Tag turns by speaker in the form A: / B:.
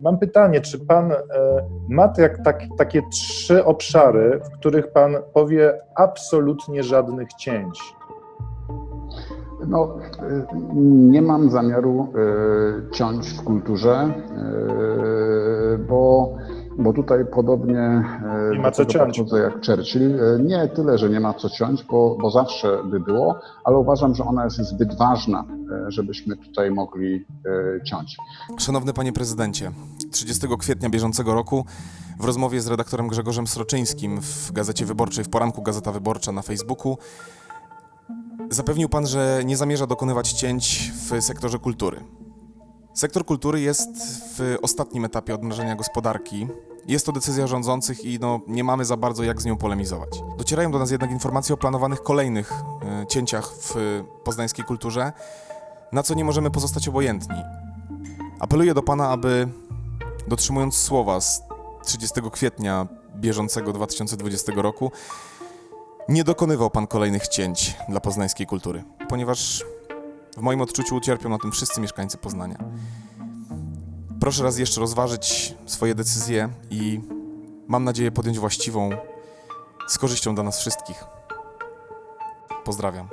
A: Mam pytanie, czy pan e, ma tak, tak, takie trzy obszary, w których pan powie absolutnie żadnych cięć?
B: No, y, nie mam zamiaru y, ciąć w kulturze, bo, bo tutaj podobnie y,
A: Nie ma co ciąć.
B: jak Churchill. Y, Nie tyle, że nie ma co ciąć, bo, bo zawsze by było, ale uważam, że ona jest zbyt ważna, y, żebyśmy tutaj mogli ciąć.
C: Szanowny panie prezydencie, 30 kwietnia bieżącego roku w rozmowie z redaktorem Grzegorzem Sroczyńskim w Gazecie Wyborczej, w poranku Gazeta Wyborcza na Facebooku, zapewnił pan, że nie zamierza dokonywać cięć w sektorze kultury. Sektor kultury jest w ostatnim etapie odmrażania gospodarki. Jest to decyzja rządzących i no, nie mamy za bardzo jak z nią polemizować. Docierają do nas jednak informacje o planowanych kolejnych e, cięciach w poznańskiej kulturze, na co nie możemy pozostać obojętni. Apeluję do Pana, aby dotrzymując słowa z 30 kwietnia bieżącego 2020 roku, nie dokonywał Pan kolejnych cięć dla poznańskiej kultury, ponieważ w moim odczuciu ucierpią na tym wszyscy mieszkańcy Poznania. Proszę raz jeszcze rozważyć swoje decyzje i mam nadzieję podjąć właściwą z korzyścią dla nas wszystkich. Pozdrawiam.